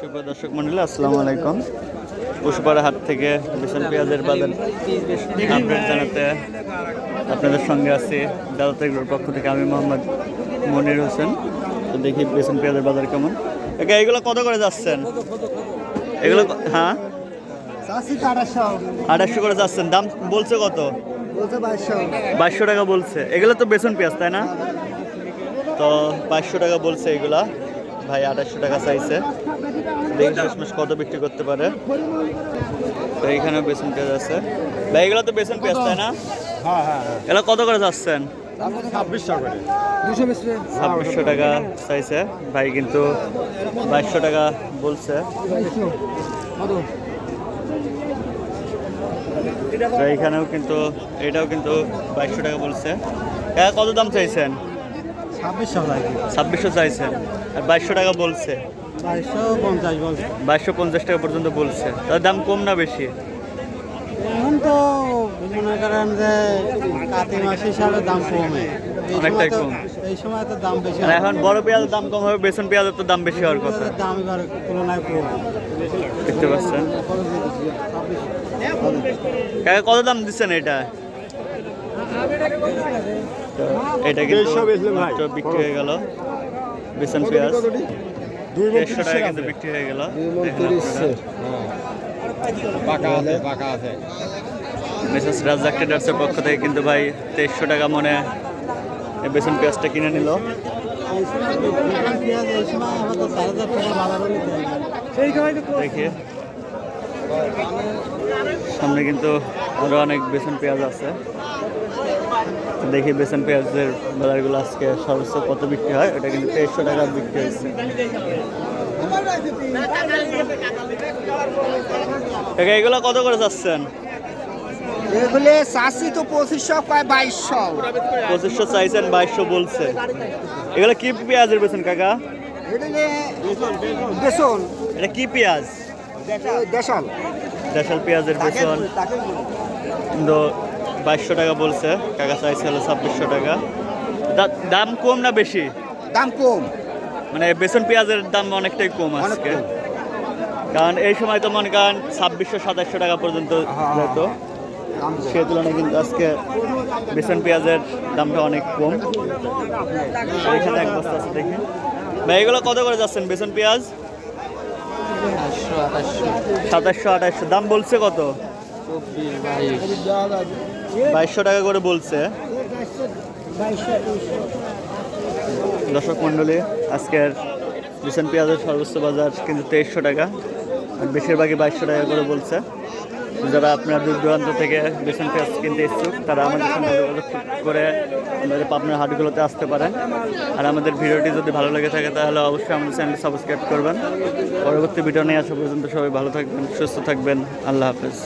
সুপ্রিয় দর্শক মন্ডলী আসসালামু আলাইকুম। পশুপাড়া হাট থেকে বেসন পেঁয়াজের বাজার আপডেট জানাতে আপনাদের সঙ্গে আছি দাদাতেগুলোর পক্ষ থেকে আমি মোহাম্মদ মনির হোসেন। তো দেখি বেসন পেঁয়াজের বাজার কেমন। এগুলো কত করে যাচ্ছেন? এগুলো হ্যাঁ? আঠাশশো। করে যাচ্ছেন। দাম বলছে কত? বাইশশো। বাইশশো টাকা বলছে। এগুলো তো বেসন পেঁয়াজ তাই না? তো বাইশশো টাকা বলছে এগুলা। ভাই আঠাশশো টাকা চাইছে। দেখি শেষমেশ কত বিক্রি করতে পারে। তো এইখানেও বেসন পেঁয়াজ আছে। ভাই এগুলো তো বেসন পেঁয়াজ তাই না? হ্যাঁ হ্যাঁ এগুলো কত করে যাচ্ছেন? ছাব্বিশশো টাকা চাইছে ভাই কিন্তু বাইশশো টাকা বলছে। এইখানেও কিন্তু এটাও কিন্তু বাইশশো টাকা বলছে। কত দাম চাইছেন? ছাব্বিশশো ছাব্বিশশো চাইছেন। আর বাইশশো টাকা বলছে। বাইশশো পঞ্চাশ টাকা পর্যন্ত বলছে। তার দাম কম না বেশি? এখন তো মনে করেন যে কাতি মাস হিসাবে দাম কমে। অনেকটাই কম। এই সময় তো দাম বেশি এখন বড় পেঁয়াজের দাম কম হবে বেসন পেঁয়াজের তো দাম বেশি হওয়ার কথা। দাম এবার তুলনায় কম। দেখতে পাচ্ছেন? কাকা কত দাম দিচ্ছেন এটা? এটা কিন্তু বিক্রি হয়ে গেল। বেসন পেঁয়াজ। দেড়শো টাকা কিন্তু বিক্রি হয়ে গেল। রাজ্জাক ট্রেডার্সের পক্ষ থেকে কিন্তু ভাই তেইশশো টাকা মনে বেসন পেঁয়াজটা কিনে নিল। দেখি। সামনে কিন্তু আরও অনেক বেসন পেঁয়াজ আছে। দেখি বেসন পেঁয়াজের বাজারগুলো আজকে সর্বোচ্চ কত বিক্রি হয়? এটা কিন্তু তেইশশো টাকা বিক্রি হয়েছে। এগুলো কত করে যাচ্ছেন এগুলি চাষি তো পঁচিশশো কয় বাইশশো। পঁচিশশো চাইছেন বাইশশো বলছে। এগুলো কি পেঁয়াজের বেসন কাকা? বেসন। এটা কি পেঁয়াজ? দেশাল। দেশাল পেঁয়াজের বেসন। কিন্তু বাইশশো টাকা বলছে। কাকা চাইছে হলো ছাব্বিশশো টাকা। দাম কম না বেশি? দাম কম। মানে বেসন পেঁয়াজের দাম অনেকটাই কম আজকে। কারণ এই সময় তো মনে করেন ছাব্বিশশো সাতাশশো টাকা পর্যন্ত হ্যাঁ। যেত। সে তুলনায় কিন্তু আজকে বেসন পেঁয়াজের দামটা অনেক কম। এখানে এক বস্তা আছে দেখি ভাই এগুলো কত করে যাচ্ছেন বেসন পেঁয়াজ? সাতাশশো আঠাশশো দাম বলছে কত? বাইশশো টাকা করে বলছে। দর্শক মণ্ডলী, আজকের বিশন পেঁয়াজের সর্বোচ্চ বাজার কিন্তু তেইশশো টাকা, আর বেশিরভাগই বাইশশো টাকা করে বলছে। যারা আপনার দূর দূরান্ত থেকে বেসন পেঁয়াজ কিনতে ইচ্ছুক, তারা আমাদের সঙ্গে যোগাযোগ করে আমাদের পাবনার হাটগুলোতে আসতে পারেন। আর আমাদের ভিডিওটি যদি ভালো লেগে থাকে, তাহলে অবশ্যই আমাদের চ্যানেলটি সাবস্ক্রাইব করবেন। পরবর্তী ভিডিও নিয়ে আসা পর্যন্ত সবাই ভালো থাকবেন, সুস্থ থাকবেন। আল্লাহ হাফেজ।